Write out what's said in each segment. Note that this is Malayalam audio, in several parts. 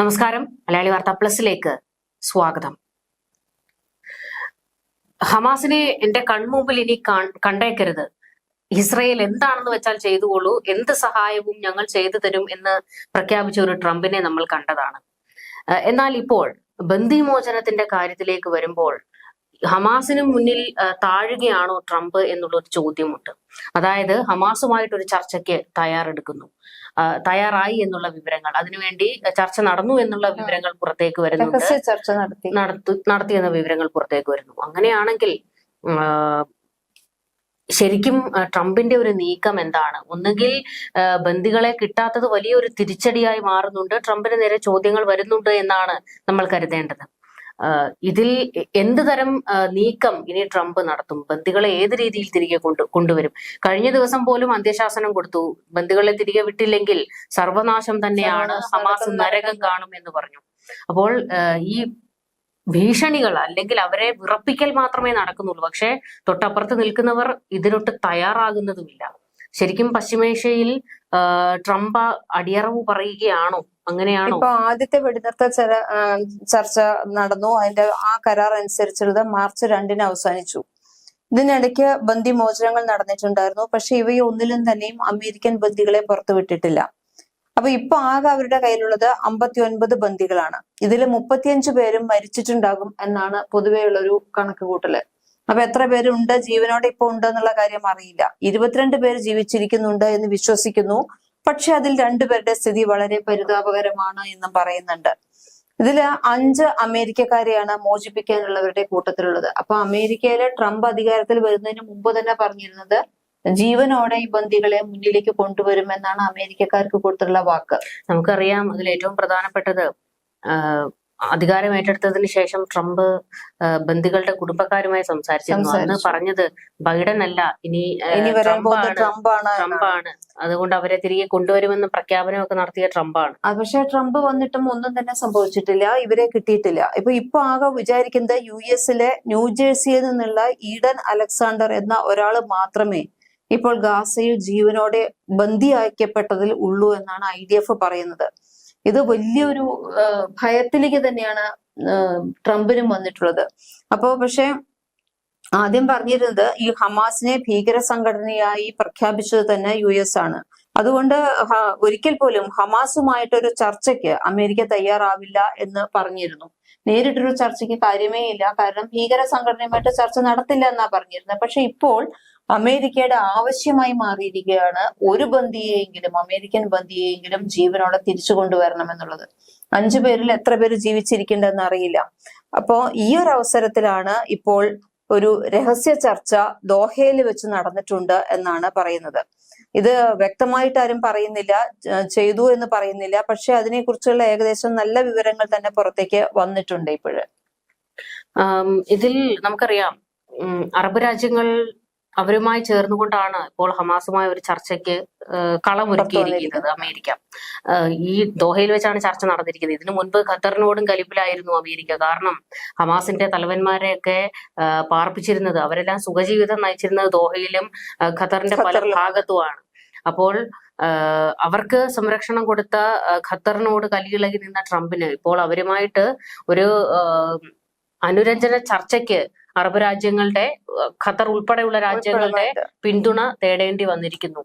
നമസ്കാരം. മലയാളി വാർത്താ പ്ലസിലേക്ക് സ്വാഗതം. ഹമാസിനെ എന്റെ കൺമുമ്പിൽ ഇനി കണ്ടേക്കരുത്. ഇസ്രയേൽ എന്താണെന്ന് വെച്ചാൽ ചെയ്തുകൊള്ളൂ എന്ത് സഹായവും ഞങ്ങൾ ചെയ്തു തരും എന്ന് പ്രഖ്യാപിച്ച ഒരു ട്രംപിനെ നമ്മൾ കണ്ടതാണ്. എന്നാൽ ഇപ്പോൾ ബന്ദിമോചനത്തിന്റെ കാര്യത്തിലേക്ക് വരുമ്പോൾ ഹമാസിന് മുന്നിൽ താഴുകയാണോ ട്രംപ് എന്നുള്ള ഒരു ചോദ്യമുണ്ട്. അതായത് ഹമാസുമായിട്ടൊരു ചർച്ചയ്ക്ക് തയ്യാറെടുക്കുന്നു. തയ്യാറായി എന്നുള്ള വിവരങ്ങൾ. അതിനുവേണ്ടി ചർച്ച നടന്നു എന്നുള്ള വിവരങ്ങൾ പുറത്തേക്ക് വരുന്നുണ്ട്. ചർച്ച നടത്തി. നടത്തു നടത്തിയെന്ന വിവരങ്ങൾ പുറത്തേക്ക് വരുന്നു. അങ്ങനെയാണെങ്കിൽ ശരിക്കും ട്രംപിന്റെ ഒരു നീക്കം എന്താണ്? ഒന്നുകിൽ ബന്ധികളെ ബന്ദികളെ കിട്ടാത്തത് വലിയൊരു തിരിച്ചടിയായി മാറുന്നുണ്ട്. ട്രംപിന് നേരെ ചോദ്യങ്ങൾ വരുന്നുണ്ട് എന്നാണ് നമ്മൾ കരുതേണ്ടത്. ഇതിൽ എന്ത് തരം നീക്കം ഇനി ട്രംപ് നടത്തും? ബന്ദികളെ ഏത് രീതിയിൽ തിരികെ കൊണ്ടു കൊണ്ടുവരും? കഴിഞ്ഞ ദിവസം പോലും അന്ത്യശാസനം കൊടുത്തു. ബന്ദികളെ തിരികെ വിട്ടില്ലെങ്കിൽ സർവനാശം തന്നെയാണ്. ഹമാസ് നരകം കാണും എന്ന് പറഞ്ഞു. അപ്പോൾ ഈ ഭീഷണികൾ അല്ലെങ്കിൽ അവരെ വിറപ്പിക്കൽ മാത്രമേ നടക്കുന്നുള്ളൂ. പക്ഷേ തൊട്ടപ്പുറത്ത് നിൽക്കുന്നവർ ഇതിനൊട്ട് തയ്യാറാകുന്നതുമില്ല. ശരിക്കും പശ്ചിമേഷ്യയിൽ ട്രംപ് അടിയറവ് പറയുകയാണോ? അങ്ങനെയാണോ? ഇപ്പൊ ആദ്യത്തെ വെടിനിർത്ത ചർച്ച നടന്നു. അതിന്റെ ആ കരാർ അനുസരിച്ചുള്ളത് മാർച്ച് രണ്ടിന് അവസാനിച്ചു. ഇതിനിടയ്ക്ക് ബന്ദി മോചനങ്ങൾ നടന്നിട്ടുണ്ടായിരുന്നു. പക്ഷെ ഇവയെ ഒന്നിലും തന്നെയും അമേരിക്കൻ ബന്ദികളെ പുറത്തുവിട്ടിട്ടില്ല അപ്പൊ ഇപ്പൊ ആകെ അവരുടെ കയ്യിലുള്ളത് അമ്പത്തി ഒൻപത് ബന്ദികളാണ്. ഇതിൽ മുപ്പത്തിയഞ്ച് പേരും മരിച്ചിട്ടുണ്ടാകും എന്നാണ് പൊതുവെയുള്ള ഒരു കണക്ക് കൂട്ടൽ അപ്പൊ എത്ര പേരുണ്ട്? ജീവനോടെ ഇപ്പൊ ഉണ്ട് എന്നുള്ള കാര്യം അറിയില്ല. ഇരുപത്തിരണ്ട് പേര് ജീവിച്ചിരിക്കുന്നുണ്ട് എന്ന് വിശ്വസിക്കുന്നു. പക്ഷെ അതിൽ രണ്ടുപേരുടെ സ്ഥിതി വളരെ പരിതാപകരമാണ് എന്നും പറയുന്നുണ്ട്. ഇതിൽ അഞ്ച് അമേരിക്കക്കാരെയാണ് മോചിപ്പിക്കാനുള്ളവരുടെ കൂട്ടത്തിലുള്ളത്. അപ്പൊ അമേരിക്കയിലെ ട്രംപ് അധികാരത്തിൽ വരുന്നതിന് മുമ്പ് തന്നെ പറഞ്ഞിരുന്നത് ജീവനോടെ ഈ ബന്ദികളെ മുന്നിലേക്ക് കൊണ്ടുവരുമെന്നാണ് അമേരിക്കക്കാർക്ക് കൊടുത്തിട്ടുള്ള വാക്ക്. നമുക്കറിയാം അതിൽ ഏറ്റവും പ്രധാനപ്പെട്ടത് ആ, അധികാരം ഏറ്റെടുത്തതിന് ശേഷം ട്രംപ് ബന്ധുക്കളുടെ ബന്ദികളുടെ കുടുംബക്കാരുമായി സംസാരിച്ചിരുന്നു. അന്ന് പറഞ്ഞത് ബൈഡൻ അല്ല ഇനി ട്രംപാണ്. അതുകൊണ്ട് അവരെ തിരികെ കൊണ്ടുവരുമെന്ന് പ്രഖ്യാപനമൊക്കെ നടത്തിയ ട്രംപാണ്. പക്ഷേ ട്രംപ് വന്നിട്ടും ഒന്നും തന്നെ സംഭവിച്ചിട്ടില്ല ഇവരെ കിട്ടിയിട്ടില്ല. ഇപ്പൊ ഇപ്പൊ ആകെ വിചാരിക്കുന്നത് യു എസിലെ ന്യൂജേഴ്സിയിൽ നിന്നുള്ള ഈഡൻ അലക്സാണ്ടർ എന്ന ഒരാൾ മാത്രമേ ഇപ്പോൾ ഗാസയിൽ ജീവനോടെ ബന്ദിയാക്കപ്പെട്ടതിൽ ഉള്ളൂ എന്നാണ് ഐ ഡി എഫ് പറയുന്നത്. ഇത് വലിയൊരു ഭയത്തിലേക്ക് തന്നെയാണ് ട്രംപിനും വന്നിട്ടുള്ളത്. അപ്പോ പക്ഷെ ആദ്യം പറഞ്ഞിരുന്നത് ഈ ഹമാസിനെ ഭീകര സംഘടനയായി പ്രഖ്യാപിച്ചത് തന്നെ യു എസ് ആണ്. അതുകൊണ്ട് ഒരിക്കൽ പോലും ഹമാസുമായിട്ടൊരു ചർച്ചയ്ക്ക് അമേരിക്ക തയ്യാറാവില്ല എന്ന് പറഞ്ഞിരുന്നു. നേരിട്ടൊരു ചർച്ചയ്ക്ക് കാര്യമേ ഇല്ല കാരണം ഭീകര സംഘടനയുമായിട്ട് ചർച്ച നടത്തില്ല എന്നാ പറഞ്ഞിരുന്നത് പക്ഷെ ഇപ്പോൾ അമേരിക്കയുടെ ആവശ്യമായി മാറിയിരിക്കുകയാണ് ഒരു ബന്ദിയെയെങ്കിലും അമേരിക്കൻ ബന്ദിയെയെങ്കിലും ജീവനോടെ തിരിച്ചു കൊണ്ടുവരണം എന്നുള്ളത്. അഞ്ചു പേരിൽ എത്ര പേര് ജീവിച്ചിരിക്കേണ്ടതെന്ന് അറിയില്ല. അപ്പോ ഈ ഒരു അവസരത്തിലാണ് ഇപ്പോൾ ഒരു രഹസ്യ ചർച്ച ദോഹയിൽ വെച്ച് നടന്നിട്ടുണ്ട് എന്നാണ് പറയുന്നത്. ഇത് വ്യക്തമായിട്ട് ആരും പറയുന്നില്ല ചെയ്തു എന്ന് പറയുന്നില്ല. പക്ഷെ അതിനെക്കുറിച്ചുള്ള ഏകദേശം നല്ല വിവരങ്ങൾ തന്നെ പുറത്തേക്ക് വന്നിട്ടുണ്ട് ഇപ്പോഴ്. ഇതിൽ നമുക്കറിയാം അറബ് രാജ്യങ്ങൾ അവരുമായി ചേർന്നുകൊണ്ടാണ് ഇപ്പോൾ ഹമാസുമായ ഒരു ചർച്ചയ്ക്ക് കളമൊരുക്കിയിരിക്കുന്നത് അമേരിക്ക. ഈ ദോഹയിൽ വെച്ചാണ് ചർച്ച നടന്നിരിക്കുന്നത്. ഇതിനു മുൻപ് ഖത്തറിനോടും കലിപ്പിലായിരുന്നു അമേരിക്ക. കാരണം ഹമാസിന്റെ തലവന്മാരെയൊക്കെ പാർപ്പിച്ചിരുന്നത് അവരെല്ലാം സുഖജീവിതം നയിച്ചിരുന്നത് ദോഹയിലും ഖത്തറിന്റെ പല ഭാഗത്തുമാണ്. അപ്പോൾ അവർക്ക് സംരക്ഷണം കൊടുത്ത ഖത്തറിനോട് കലിയിളകി നിന്ന ട്രംപിന് ഇപ്പോൾ അവരുമായിട്ട് ഒരു അനുരഞ്ജന ചർച്ചയ്ക്ക് അറബ് രാജ്യങ്ങളുടെ ഖത്തർ ഉൾപ്പെടെയുള്ള രാജ്യങ്ങളുടെ പിന്തുണ തേടേണ്ടി വന്നിരിക്കുന്നു.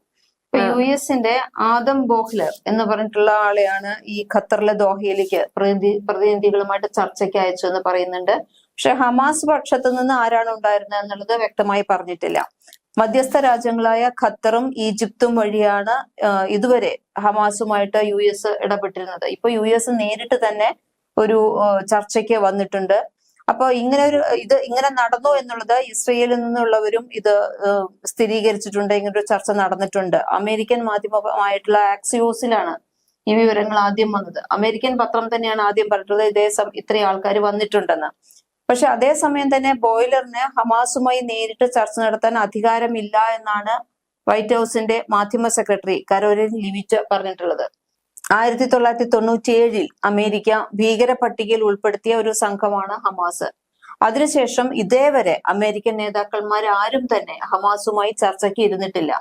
യു എസിന്റെ ആദം ബോഹ്ലർ എന്ന് പറഞ്ഞിട്ടുള്ള ആളെയാണ് ഈ ഖത്തറിലെ ദോഹയിലേക്ക് പ്രതിനിധി പ്രതിനിധികളുമായിട്ട് ചർച്ചയ്ക്ക് അയച്ചു എന്ന് പറയുന്നുണ്ട്. പക്ഷെ ഹമാസ് പക്ഷത്ത് നിന്ന് ആരാണ് ഉണ്ടായിരുന്നത് എന്നുള്ളത് വ്യക്തമായി പറഞ്ഞിട്ടില്ല. മധ്യസ്ഥ രാജ്യങ്ങളായ ഖത്തറും ഈജിപ്തും വഴിയാണ് ഇതുവരെ ഹമാസുമായിട്ട് യു എസ് ഇടപെട്ടിരുന്നത്. ഇപ്പൊ യു എസ് നേരിട്ട് തന്നെ ഒരു ചർച്ചയ്ക്ക് വന്നിട്ടുണ്ട്. അപ്പൊ ഇങ്ങനെ ഒരു ഇത് ഇങ്ങനെ നടന്നു എന്നുള്ളത് ഇസ്രയേലിൽ നിന്നുള്ളവരും ഇത് സ്ഥിരീകരിച്ചിട്ടുണ്ട്. ഇങ്ങനെ ഒരു ചർച്ച നടന്നിട്ടുണ്ട്. അമേരിക്കൻ മാധ്യമമായിട്ടുള്ള ആക്സിയോസിലാണ് ഈ വിവരങ്ങൾ ആദ്യം വന്നത്. അമേരിക്കൻ പത്രം തന്നെയാണ് ആദ്യം പറഞ്ഞത് ഇതേ ഇത്രയും ആൾക്കാർ വന്നിട്ടുണ്ടെന്ന്. പക്ഷെ അതേസമയം തന്നെ ബോയിലറിന് ഹമാസുമായി നേരിട്ട് ചർച്ച നടത്താൻ അധികാരമില്ല എന്നാണ് വൈറ്റ് ഹൗസിന്റെ മാധ്യമ സെക്രട്ടറി കരോലിൻ ലിവിറ്റ് പറഞ്ഞിട്ടുള്ളത്. ആയിരത്തി തൊള്ളായിരത്തി തൊണ്ണൂറ്റി ഏഴിൽ അമേരിക്ക ഭീകര പട്ടികയിൽ ഉൾപ്പെടുത്തിയ ഒരു സംഘമാണ് ഹമാസ്. അതിനുശേഷം ഇതേവരെ അമേരിക്കൻ നേതാക്കന്മാർ ആരും തന്നെ ഹമാസുമായി ചർച്ചയ്ക്ക് ഇരുന്നിട്ടില്ല.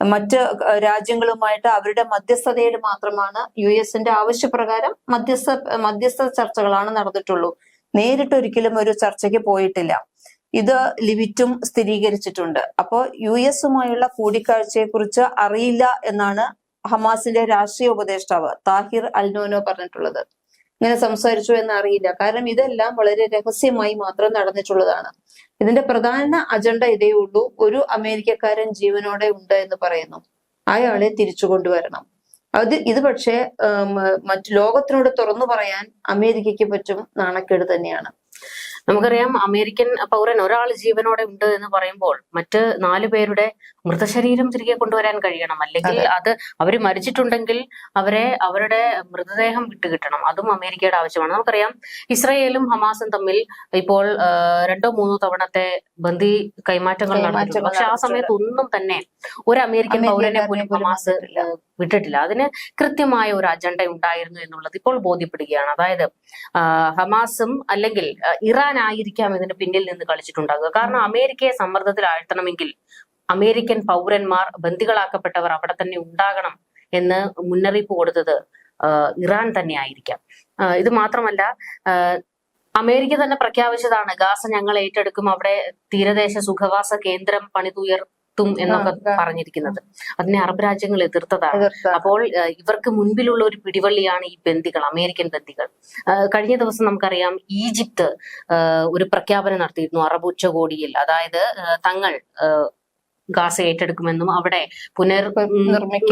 മറ്റ് രാജ്യങ്ങളുമായിട്ട് അവരുടെ മധ്യസ്ഥതയിൽ മാത്രമാണ് യു എസിന്റെ ആവശ്യപ്രകാരം മധ്യസ്ഥ മധ്യസ്ഥ ചർച്ചകളാണ് നടന്നിട്ടുള്ളൂ. നേരിട്ട് ഒരിക്കലും ഒരു ചർച്ചയ്ക്ക് പോയിട്ടില്ല. ഇത് ലിവിറ്റും സ്ഥിരീകരിച്ചിട്ടുണ്ട്. അപ്പോൾ യു എസുമായുള്ള കൂടിക്കാഴ്ചയെ കുറിച്ച് അറിയില്ല എന്നാണ് ഹമാസിന്റെ രാഷ്ട്രീയ ഉപദേഷ്ടാവ് താഹിർ അൽനോനോ പറഞ്ഞിട്ടുള്ളത്. ഇങ്ങനെ സംസാരിച്ചു എന്ന് അറിയില്ല. കാരണം ഇതെല്ലാം വളരെ രഹസ്യമായി മാത്രം നടന്നിട്ടുള്ളതാണ്. ഇതിന്റെ പ്രധാന അജണ്ട ഇതേ ഉള്ളൂ. ഒരു അമേരിക്കക്കാരൻ ജീവനോടെ ഉണ്ട് എന്ന് പറയുന്നു. അയാളെ തിരിച്ചു കൊണ്ടുവരണം. അത് ഇത് പക്ഷേ മറ്റു ലോകത്തിനോട് തുറന്നു പറയാൻ അമേരിക്കയ്ക്ക് പറ്റും നാണക്കേട് തന്നെയാണ്. നമുക്കറിയാം അമേരിക്കൻ പൗരൻ ഒരാൾ ജീവനോടെ ഉണ്ട് എന്ന് പറയുമ്പോൾ മറ്റ് നാല് പേരുടെ മൃതശരീരം തിരികെ കൊണ്ടുവരാൻ കഴിയണം. അല്ലെങ്കിൽ അത്. അവർ മരിച്ചിട്ടുണ്ടെങ്കിൽ അവരെ അവരുടെ മൃതദേഹം വിട്ടുകിട്ടണം. അതും അമേരിക്കയുടെ ആവശ്യമാണ്. നമുക്കറിയാം ഇസ്രയേലും ഹമാസും തമ്മിൽ ഇപ്പോൾ രണ്ടോ മൂന്നോ തവണത്തെ ബന്ദി കൈമാറ്റങ്ങൾ കൈമാറ്റങ്ങൾ പക്ഷെ ആ സമയത്ത് ഒന്നും തന്നെ ഒരു അമേരിക്കൻ പൗരനെ പോലും ഹമാസ്. വിട്ടിട്ടില്ല. അതിന് കൃത്യമായ ഒരു അജണ്ട ഉണ്ടായിരുന്നു എന്നുള്ളത് ഇപ്പോൾ ബോധ്യപ്പെടുകയാണ്. അതായത് ഹമാസും അല്ലെങ്കിൽ ഇറാൻ ആയിരിക്കാം ഇതിന് പിന്നിൽ നിന്ന് കളിച്ചിട്ടുണ്ടാകുക കാരണം അമേരിക്കയെ സമ്മർദ്ദത്തിൽ ആഴ്ത്തണമെങ്കിൽ അമേരിക്കൻ പൗരന്മാർ ബന്ദികളാക്കപ്പെട്ടവർ അവിടെ തന്നെ ഉണ്ടാകണം എന്ന് മുന്നറിയിപ്പ് കൊടുത്തത് ഇറാൻ തന്നെ ആയിരിക്കാം. ഇത് മാത്രമല്ല അമേരിക്ക തന്നെ പ്രഖ്യാപിച്ചതാണ് ഗാസ ഞങ്ങൾ ഏറ്റെടുക്കും അവിടെ തീരദേശ സുഖവാസ കേന്ദ്രം പണിതുയർത്തും എന്നൊക്കെ. പറഞ്ഞിരിക്കുന്നത്. അതിനെ അറബ് രാജ്യങ്ങൾ എതിർത്തതാണ്. അപ്പോൾ ഇവർക്ക് മുൻപിലുള്ള ഒരു പിടിവള്ളിയാണ് ഈ ബന്ദികൾ അമേരിക്കൻ ബന്ദികൾ. കഴിഞ്ഞ ദിവസം നമുക്കറിയാം ഈജിപ്ത് ഒരു പ്രഖ്യാപനം നടത്തിയിരുന്നു അറബ് ഉച്ചകോടിയിൽ. അതായത് തങ്ങൾ ഗാസ ഏറ്റെടുക്കുമെന്നും അവിടെ പുനർ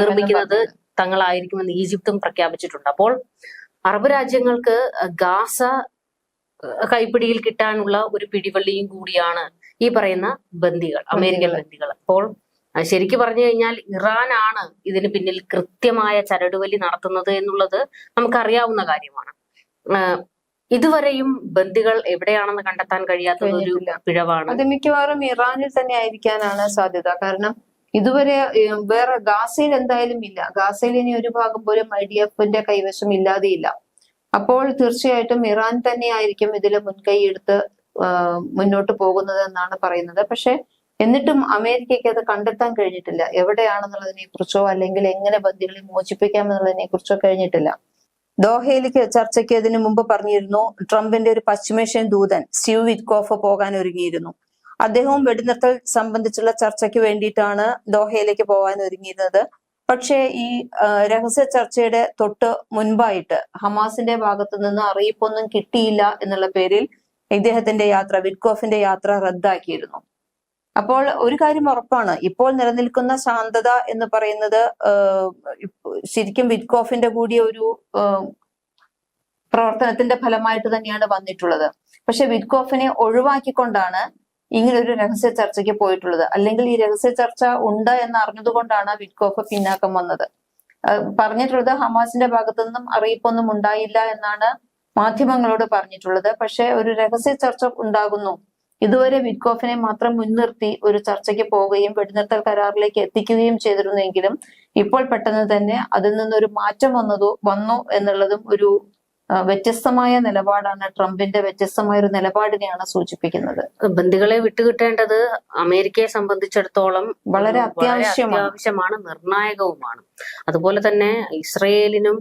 നിർമ്മിക്കുന്നത് തങ്ങളായിരിക്കുമെന്ന് ഈജിപ്തും പ്രഖ്യാപിച്ചിട്ടുണ്ട്. അപ്പോൾ അറബ് രാജ്യങ്ങൾക്ക് ഗാസ കൈപ്പിടിയിൽ കിട്ടാനുള്ള ഒരു പിടിവള്ളിയും കൂടിയാണ് ഈ പറയുന്ന ബന്ദികൾ അമേരിക്കൻ ബന്ദികൾ. അപ്പോൾ ശരിക്ക് പറഞ്ഞു കഴിഞ്ഞാൽ ഇറാനാണ് ഇതിന് പിന്നിൽ കൃത്യമായ ചരടുവലി നടത്തുന്നത് എന്നുള്ളത് നമുക്കറിയാവുന്ന കാര്യമാണ്. ഇതുവരെയും ബന്ദികൾ എവിടെയാണെന്ന് കണ്ടെത്താൻ കഴിയാത്ത ഒരു പിഴവാണ്. അത് മിക്കവാറും ഇറാനിൽ തന്നെ ആയിരിക്കാനാണ് സാധ്യത. കാരണം ഇതുവരെ വേറെ ഗാസയിൽ എന്തായാലും ഇല്ല. ഗാസയിൽ ഇനി ഒരു ഭാഗം പോലും ഐ ഡി എഫിന്റെ കൈവശം ഇല്ലാതെയില്ല. അപ്പോൾ തീർച്ചയായിട്ടും ഇറാൻ തന്നെ ആയിരിക്കും ഇതിൽ മുൻകൈ എടുത്ത് മുന്നോട്ട് പോകുന്നത് എന്നാണ് പറയുന്നത്. പക്ഷെ എന്നിട്ടും അമേരിക്കയ്ക്ക് അത് കണ്ടെത്താൻ കഴിഞ്ഞിട്ടില്ല. എവിടെയാണെന്നുള്ളതിനെ കുറിച്ചോ അല്ലെങ്കിൽ എങ്ങനെ ബന്ധികളെ മോചിപ്പിക്കാം എന്നുള്ളതിനെ കുറിച്ചോ കഴിഞ്ഞിട്ടില്ല. ദോഹയിലേക്ക് ചർച്ചയ്ക്ക് ഇതിനു മുമ്പ് പറഞ്ഞിരുന്നു ട്രംപിന്റെ ഒരു പശ്ചിമേഷ്യൻ ദൂതൻ സ്റ്റീവ് വിറ്റ്കോഫ് പോകാൻ ഒരുങ്ങിയിരുന്നു. അദ്ദേഹവും വെടിനിർത്തൽ സംബന്ധിച്ചുള്ള ചർച്ചയ്ക്ക് വേണ്ടിയിട്ടാണ് ദോഹയിലേക്ക് പോകാൻ ഒരുങ്ങിയിരുന്നത്. പക്ഷേ ഈ രഹസ്യ ചർച്ചയുടെ തൊട്ട് മുൻപായിട്ട് ഹമാസിന്റെ ഭാഗത്തു നിന്ന് അറിയിപ്പൊന്നും കിട്ടിയില്ല എന്നുള്ള പേരിൽ ഇദ്ദേഹത്തിന്റെ യാത്ര വിറ്റ്കോഫിന്റെ യാത്ര റദ്ദാക്കിയിരുന്നു. അപ്പോൾ ഒരു കാര്യം ഉറപ്പാണ്. ഇപ്പോൾ നിലനിൽക്കുന്ന ശാന്തത എന്ന് പറയുന്നത് ശരിക്കും വിറ്റ്കോഫിന്റെ കൂടി ഒരു പ്രവർത്തനത്തിന്റെ ഫലമായിട്ട് തന്നെയാണ് വന്നിട്ടുള്ളത്. പക്ഷെ വിറ്റ്കോഫിനെ ഒഴിവാക്കിക്കൊണ്ടാണ് ഇങ്ങനെ ഒരു രഹസ്യ ചർച്ചയ്ക്ക് പോയിട്ടുള്ളത്. അല്ലെങ്കിൽ ഈ രഹസ്യ ചർച്ച ഉണ്ട് എന്ന് അറിഞ്ഞതുകൊണ്ടാണ് വിറ്റ്കോഫ് പിന്നാക്കം വന്നത്. പറഞ്ഞിട്ടുള്ളത് ഹമാസിന്റെ ഭാഗത്തു നിന്നും അറിയിപ്പൊന്നും ഉണ്ടായില്ല എന്നാണ് മാധ്യമങ്ങളോട് പറഞ്ഞിട്ടുള്ളത്. പക്ഷെ ഒരു രഹസ്യ ചർച്ച ഉണ്ടാകുന്നു. ഇതുവരെ വിറ്റ്കോഫിനെ മാത്രം മുൻനിർത്തി ഒരു ചർച്ചയ്ക്ക് പോവുകയും വെടിനിർത്തൽ കരാറിലേക്ക് എത്തിക്കുകയും ചെയ്തിരുന്നെങ്കിലും ഇപ്പോൾ പെട്ടെന്ന് തന്നെ അതിൽ നിന്നൊരു മാറ്റം വന്നതോ വന്നു എന്നുള്ളതും ഒരു വ്യത്യസ്തമായ നിലപാടാണ് ട്രംപിന്റെ വ്യത്യസ്തമായ ഒരു നിലപാടിനെയാണ് സൂചിപ്പിക്കുന്നത്. ബന്ദികളെ വിട്ടുകിട്ടേണ്ടത് അമേരിക്കയെ സംബന്ധിച്ചിടത്തോളം വളരെ അത്യാവശ്യമാണ്. അത്യാവശ്യമാണ് നിർണായകവുമാണ്. അതുപോലെ തന്നെ ഇസ്രയേലിനും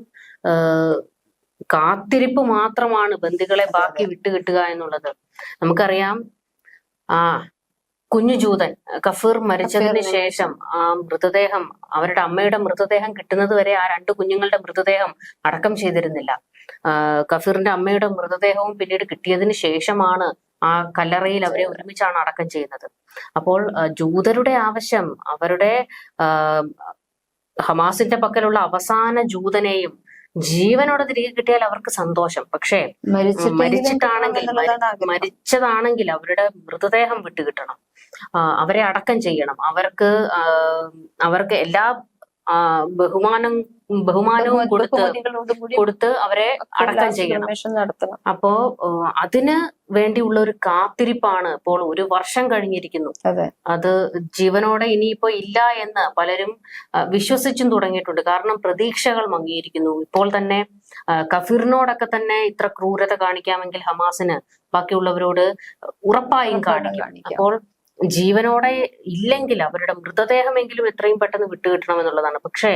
കാത്തിരിപ്പ് മാത്രമാണ് ബന്ദികളെ ബാക്കി വിട്ടുകിട്ടുക എന്നുള്ളത്. നമുക്കറിയാം ആ കുഞ്ഞു ജൂതൻ കഫീർ മരിച്ചതിന് ശേഷം ആ മൃതദേഹം അവരുടെ അമ്മയുടെ മൃതദേഹം കിട്ടുന്നത് വരെ ആ രണ്ട് കുഞ്ഞുങ്ങളുടെ മൃതദേഹം അടക്കം ചെയ്തിരുന്നില്ല. കഫീറിന്റെ അമ്മയുടെ മൃതദേഹവും പിന്നീട് കിട്ടിയതിന് ശേഷമാണ് ആ കല്ലറയിൽ അവരെ ഒരുമിച്ചാണ് അടക്കം ചെയ്യുന്നത്. അപ്പോൾ ജൂതരുടെ ആവശ്യം അവരുടെ ഹമാസിന്റെ പക്കലുള്ള അവസാന ജൂതനെയും ജീവനോടെ തിരികെ കിട്ടിയാൽ അവർക്ക് സന്തോഷം. പക്ഷേ മരിച്ചിട്ടാണെങ്കിൽ മരിച്ചതാണെങ്കിൽ അവരുടെ മൃതദേഹം വിട്ടുകിട്ടണം. അവരെ അടക്കം ചെയ്യണം. അവർക്ക് അവർക്ക് എല്ലാ ബഹുമാനം ബഹുമാനവും കൊടുത്ത് കൊടുത്ത് അവരെ അടക്കം ചെയ്യണം. അപ്പോ അതിന് വേണ്ടിയുള്ള ഒരു കാത്തിരിപ്പാണ് ഇപ്പോൾ ഒരു വർഷം കഴിഞ്ഞിരിക്കുന്നു. അതെ. ജീവനോടെ ഇനിയിപ്പോ ഇല്ല എന്ന് പലരും വിശ്വസിച്ചും തുടങ്ങിയിട്ടുണ്ട്. കാരണം പ്രതീക്ഷകൾ മങ്ങിയിരിക്കുന്നു. ഇപ്പോൾ തന്നെ കഫീറിനോടൊക്കെ തന്നെ ഇത്ര ക്രൂരത കാണിക്കാമെങ്കിൽ ഹമാസിന് ബാക്കിയുള്ളവരോട് ഉറപ്പായും കാണിക്കാം. അപ്പോൾ ജീവനോടെ ഇല്ലെങ്കിൽ അവരുടെ മൃതദേഹമെങ്കിലും എത്രയും പെട്ടെന്ന് വിട്ടുകിട്ടണം എന്നുള്ളതാണ് പക്ഷേ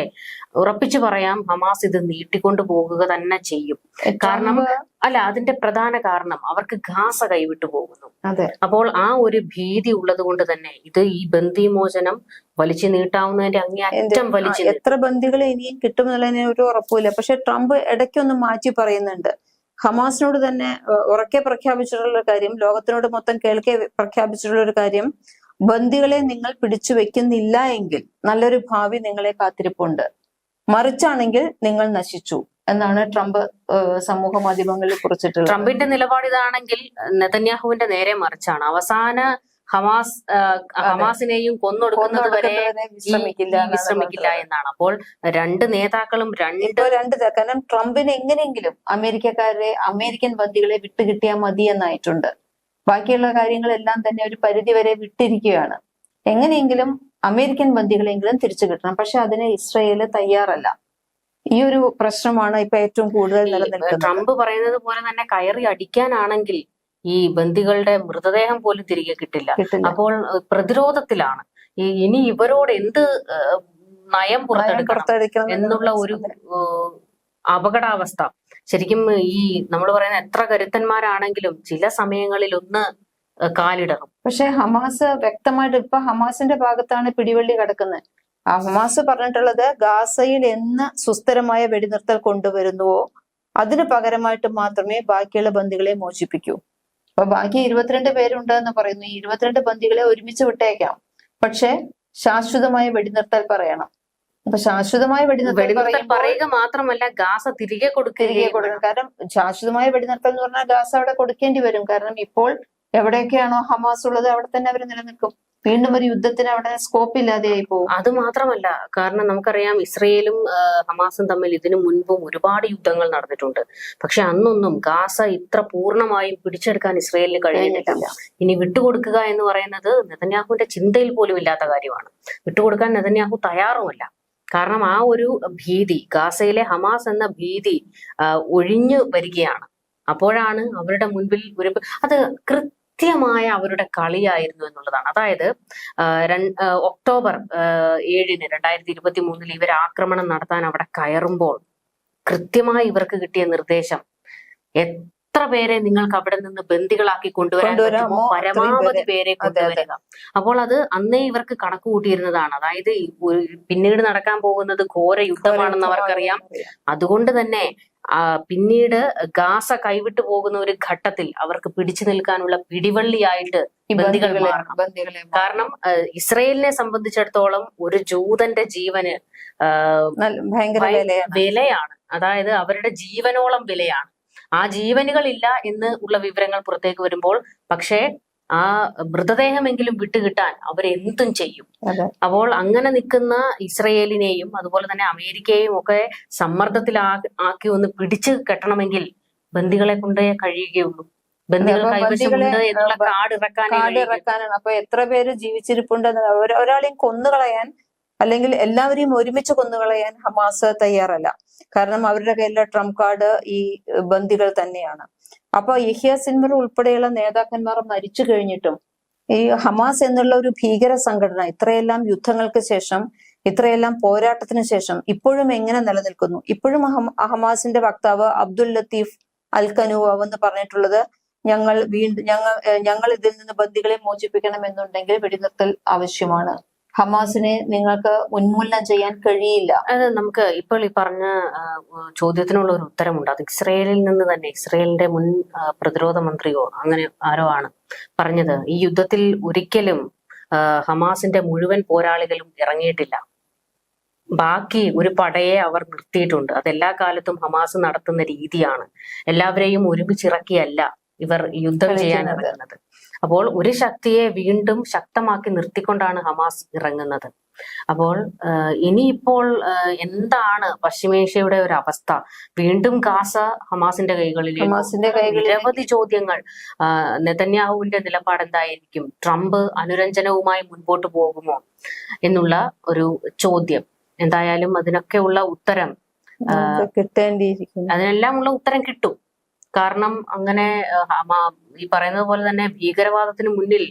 ഉറപ്പിച്ചു പറയാം ഹമാസ് ഇത് നീട്ടിക്കൊണ്ടു പോകുക തന്നെ ചെയ്യും. കാരണം അല്ല അതിന്റെ പ്രധാന കാരണം അവർക്ക് ഗാസ കൈവിട്ടു പോകുന്നു. അപ്പോൾ ആ ഒരു ഭീതി ഉള്ളത് കൊണ്ട് തന്നെ ഇത് ഈ ബന്ദിമോചനം വലിച്ചു നീട്ടാവുന്നതിന്റെ ആ, വലിച്ചു എത്ര ബന്ധികൾ ഇനിയും കിട്ടുമെന്നുള്ളതിന് ഒരു ഉറപ്പില്ല പക്ഷെ ട്രംപ് ഇടയ്ക്കൊന്ന് മാറ്റി പറയുന്നുണ്ട്. ഹമാസിനോട് തന്നെ ഉറക്കെ പ്രഖ്യാപിച്ചിട്ടുള്ള ഒരു കാര്യം ലോകത്തിനോട് മൊത്തം കേൾക്കെ പ്രഖ്യാപിച്ചിട്ടുള്ള ഒരു കാര്യം ബന്ദികളെ നിങ്ങൾ പിടിച്ചു വെക്കുന്നില്ല എങ്കിൽ നല്ലൊരു ഭാവി നിങ്ങളെ കാത്തിരിപ്പുണ്ട്. മറിച്ചാണെങ്കിൽ നിങ്ങൾ നശിച്ചു എന്നാണ് ട്രംപ് സമൂഹ മാധ്യമങ്ങളിൽ കുറിച്ചിട്ടുള്ളത്. ട്രംപിന്റെ നിലപാട് ഇതാണെങ്കിൽ നെതന്യാഹുവിന്റെ നേരെ മറിച്ചാണ്. അവസാന ഹമാസ് ഹമാസിനെയും കൊന്നൊടുക്കുന്നത് വരെ വിശ്രമിക്കില്ല എന്നാണ് വിശ്രമിക്കില്ല എന്നാണ്. അപ്പോൾ രണ്ട് നേതാക്കളും രണ്ട് രണ്ട് കാരണം ട്രംപിന് എങ്ങനെയെങ്കിലും അമേരിക്കക്കാരെ അമേരിക്കൻ ബന്ധികളെ വിട്ടുകിട്ടിയാൽ മതി എന്നായിട്ടുണ്ട്. ബാക്കിയുള്ള കാര്യങ്ങളെല്ലാം തന്നെ ഒരു പരിധി വരെ വിട്ടിരിക്കുകയാണ്. എങ്ങനെയെങ്കിലും അമേരിക്കൻ ബന്ദികളെങ്കിലും തിരിച്ചു കിട്ടണം. പക്ഷെ അതിന് ഇസ്രയേൽ തയ്യാറല്ല. ഈ ഒരു പ്രശ്നമാണ് ഇപ്പൊ ഏറ്റവും കൂടുതൽ നിലനിൽക്കുന്നത്. ട്രംപ് പറയുന്നത് പോലെ തന്നെ കയറി അടിക്കാനാണെങ്കിൽ ഈ ബന്ദികളുടെ മൃതദേഹം പോലും തിരികെ കിട്ടില്ല. അപ്പോൾ പ്രതിരോധത്തിലാണ്. ഈ ഇനി ഇവരോട് എന്ത് നയം പുറത്തെടുക്കണം എന്നുള്ള ഒരു അപകടാവസ്ഥ. ശരിക്കും ഈ നമ്മൾ പറയുന്ന എത്ര കരുത്തന്മാരാണെങ്കിലും ചില സമയങ്ങളിൽ ഒന്ന് കാലിടണം കാലിടറും. പക്ഷെ ഹമാസ് വ്യക്തമായിട്ട് ഇപ്പൊ ഹമാസിന്റെ ഭാഗത്താണ് പിടിവള്ളി കിടക്കുന്നത്. ഹമാസ് പറഞ്ഞിട്ടുള്ളത് ഗാസയിൽ എന്ന് സുസ്ഥിരമായ വെടിനിർത്തൽ കൊണ്ടുവരുന്നുവോ? അതിന് പകരമായിട്ട് മാത്രമേ ബാക്കിയുള്ള ബന്ദികളെ മോചിപ്പിക്കൂ. അപ്പൊ ബാക്കി ഇരുപത്തിരണ്ട് പേരുണ്ട് എന്ന് പറയുന്നു. ഈ ഇരുപത്തിരണ്ട് ബന്ദികളെ ഒരുമിച്ച് വിട്ടേക്കാം. പക്ഷെ ശാശ്വതമായ വെടിനിർത്തൽ പറയണം. അപ്പൊ ശാശ്വതമായ വെടിനിർത്തൽ പറയുക മാത്രമല്ല ഗാസ തിരികെ തിരികെ കൊടുക്കുകയും കൊടുക്കണം. കാരണം ശാശ്വതമായ വെടിനിർത്തൽ എന്ന് പറഞ്ഞാൽ ഗാസ അവിടെ കൊടുക്കേണ്ടി വരും. കാരണം ഇപ്പോൾ എവിടെയൊക്കെയാണോ ഹമാസ് ഉള്ളത് അവിടെ തന്നെ അവർ നിലനിൽക്കും. വീണ്ടും ഒരു യുദ്ധത്തിന് അവിടെ സ്കോപ്പ് ഇല്ലാതെയായി പോകും. അത് മാത്രമല്ല കാരണം നമുക്കറിയാം ഇസ്രയേലും ഹമാസും തമ്മിൽ ഇതിനു മുൻപും ഒരുപാട് യുദ്ധങ്ങൾ നടന്നിട്ടുണ്ട്. പക്ഷെ അന്നൊന്നും ഗാസ ഇത്ര പൂർണമായും പിടിച്ചെടുക്കാൻ ഇസ്രയേലിന് കഴിഞ്ഞിട്ടില്ല ഇനി വിട്ടുകൊടുക്കുക എന്ന് പറയുന്നത് നെതന്യാഹുവിന്റെ ചിന്തയിൽ പോലും ഇല്ലാത്ത കാര്യമാണ്. വിട്ടുകൊടുക്കാൻ നെതന്യാഹു തയ്യാറുമല്ല. കാരണം ആ ഒരു ഭീതി ഗാസയിലെ ഹമാസ് എന്ന ഭീതി ഒഴിഞ്ഞു വരികയാണ്. അപ്പോഴാണ് അവരുടെ മുൻപിൽ ഒരു അത് കൃത്യമായ അവരുടെ കളിയായിരുന്നു എന്നുള്ളതാണ്. അതായത് ഒക്ടോബർ ഏഴിന് രണ്ടായിരത്തി ഇരുപത്തി മൂന്നിൽ ഇവർ ആക്രമണം നടത്താൻ അവിടെ കയറുമ്പോൾ കൃത്യമായി ഇവർക്ക് കിട്ടിയ നിർദ്ദേശം എത്ര പേരെ നിങ്ങൾക്ക് അവിടെ നിന്ന് ബന്ദികളാക്കി കൊണ്ടുവരാൻ പറ്റുമോ? പരമാവധി പേരെ. കൊണ്ടുവരിക. അപ്പോൾ അത് അന്നേ ഇവർക്ക് കണക്ക് കൂട്ടിയിരുന്നതാണ് അതായത് പിന്നീട് നടക്കാൻ പോകുന്നത് ഘോര യുദ്ധമാണെന്ന് അവർക്കറിയാം. അതുകൊണ്ട് തന്നെ പിന്നീട് ഗാസ കൈവിട്ടു പോകുന്ന ഒരു ഘട്ടത്തിൽ അവർക്ക് പിടിച്ചു നിൽക്കാനുള്ള പിടിവള്ളിയായിട്ട് ബന്ദികൾ മാറണം. കാരണം ഇസ്രയേലിനെ സംബന്ധിച്ചിടത്തോളം ഒരു ജൂതന്റെ ജീവന് വിലയാണ്. അതായത് അവരുടെ ജീവനോളം വിലയാണ്. ആ ജീവനുകളില്ല എന്ന് ഉള്ള വിവരങ്ങൾ പുറത്തേക്ക് വരുമ്പോൾ പക്ഷേ ആ മൃതദേഹമെങ്കിലും വിട്ടുകിട്ടാൻ അവരെന്തും ചെയ്യും. അപ്പോൾ അങ്ങനെ നിൽക്കുന്ന ഇസ്രയേലിനെയും അതുപോലെ തന്നെ അമേരിക്കയെയും ഒക്കെ സമ്മർദ്ദത്തിലാ ആക്കി ഒന്ന് പിടിച്ചു കെട്ടണമെങ്കിൽ ബന്ദികളെ കൊണ്ടേ കഴിയുകയുള്ളൂ. കാർഡ് ഇറക്കാനാണ് അപ്പൊ എത്ര പേര് ജീവിച്ചിരിപ്പുണ്ടെന്ന് ഒര- ഒരാളെയും കൊന്നുകളയാൻ അല്ലെങ്കിൽ എല്ലാവരെയും ഒരുമിച്ച് കൊന്നുകളയാൻ ഹമാസ് തയ്യാറല്ല. കാരണം അവരുടെ കയ്യിലെ ട്രംപ് കാർഡ് ഈ ബന്ദികൾ തന്നെയാണ്. അപ്പൊ യഹിയ സിൻവർ ഉൾപ്പെടെയുള്ള നേതാക്കന്മാർ മരിച്ചു കഴിഞ്ഞിട്ടും ഈ ഹമാസ് എന്നുള്ള ഒരു ഭീകര സംഘടന ഇത്രയെല്ലാം യുദ്ധങ്ങൾക്ക് ശേഷം ഇത്രയെല്ലാം പോരാട്ടത്തിന് ശേഷം ഇപ്പോഴും എങ്ങനെ നിലനിൽക്കുന്നു? ഇപ്പോഴും ഹമാസിന്റെ വക്താവ് അബ്ദുൽ ലത്തീഫ് അൽ കനൂവ് എന്ന് പറഞ്ഞിട്ടുള്ളത് ഞങ്ങൾ വീണ്ടും ഞങ്ങൾ ഞങ്ങൾ ഇതിൽ നിന്ന് ബന്ദികളെ മോചിപ്പിക്കണം എന്നുണ്ടെങ്കിൽ വെടിനിർത്തൽ ആവശ്യമാണ്. ഹമാസിനെ നിങ്ങൾക്ക് ഉന്മൂലനം ചെയ്യാൻ കഴിയില്ല. അത് നമുക്ക് ഇപ്പോൾ ഈ പറഞ്ഞ ചോദ്യത്തിനുള്ള ഒരു ഉത്തരമുണ്ട്. അത് ഇസ്രയേലിൽ നിന്ന് തന്നെ ഇസ്രയേലിന്റെ മുൻ പ്രതിരോധ മന്ത്രിയോ അങ്ങനെ ആരോ ആണ് പറഞ്ഞത്. ഈ യുദ്ധത്തിൽ ഒരിക്കലും ഹമാസിന്റെ മുഴുവൻ പോരാളികളും ഇറങ്ങിയിട്ടില്ല. ബാക്കി ഒരു പടയെ അവർ നിർത്തിയിട്ടുണ്ട്. അതെല്ലാ കാലത്തും ഹമാസ് നടത്തുന്ന രീതിയാണ്. എല്ലാവരെയും ഒരുമിച്ചിറക്കിയല്ല. ഇവർ യുദ്ധം ചെയ്യാൻ. ഇറങ്ങുന്നത് അപ്പോൾ ഒരു ശക്തിയെ വീണ്ടും ശക്തമാക്കി നിർത്തിക്കൊണ്ടാണ് ഹമാസ് ഇറങ്ങുന്നത്. അപ്പോൾ ഇനിയിപ്പോൾ എന്താണ് പശ്ചിമേഷ്യയുടെ ഒരു അവസ്ഥ? വീണ്ടും ഗാസ ഹമാസിന്റെ കൈകളിലേക്ക് ഹമാസിന്റെ നിരവധി ചോദ്യങ്ങൾ നെതന്യാഹുവിന്റെ നിലപാട് എന്തായിരിക്കും ട്രംപ് അനുരഞ്ജനവുമായി മുൻപോട്ട് പോകുമോ എന്നുള്ള ഒരു ചോദ്യം. എന്തായാലും അതിനൊക്കെ ഉള്ള ഉത്തരം അതിനെല്ലാം ഉള്ള ഉത്തരം കിട്ടും. കാരണം അങ്ങനെ ഈ പറയുന്നത് പോലെ തന്നെ ഭീകരവാദത്തിന് മുന്നിൽ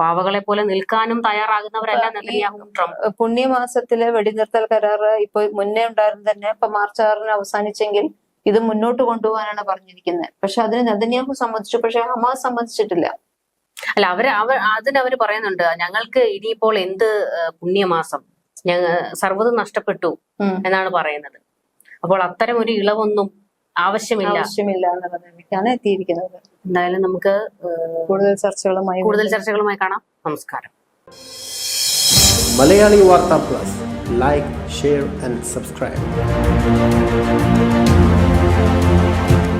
പാവകളെ പോലെ നിൽക്കാനും തയ്യാറാകുന്നവരല്ല നെതന്യാഹുവും ട്രംപ്. പുണ്യമാസത്തിലെ വെടിനിർത്തൽ കരാറ് ഇപ്പൊ മുന്നേ ഉണ്ടായിരുന്നു തന്നെ. ഇപ്പൊ മാർച്ച് ആറിന് അവസാനിച്ചെങ്കിൽ ഇത് മുന്നോട്ട് കൊണ്ടുപോകാനാണ് പറഞ്ഞിരിക്കുന്നത്. പക്ഷെ അതിന് നെതന്യാഹു സംബന്ധിച്ചു പക്ഷെ ഹമാസ് സംബന്ധിച്ചിട്ടില്ല. അല്ല അവർ അവർ അതിന് അവർ പറയുന്നുണ്ട് ഞങ്ങൾക്ക് ഇനിയിപ്പോൾ എന്ത് പുണ്യമാസം? ഞങ്ങൾ സർവതും നഷ്ടപ്പെട്ടു എന്നാണ് പറയുന്നത്. അപ്പോൾ അത്തരം ഒരു ഇളവൊന്നും ആവശ്യമില്ല. ആവശ്യമില്ല എന്നുള്ളതിലേക്കാണ് എത്തിയിരിക്കുന്നത്. എന്തായാലും നമുക്ക് കൂടുതൽ ചർച്ചകളുമായി കൂടുതൽ ചർച്ചകളുമായി കാണാം. നമസ്കാരം. മലയാളി വാർത്താ plus. Like share and subscribe.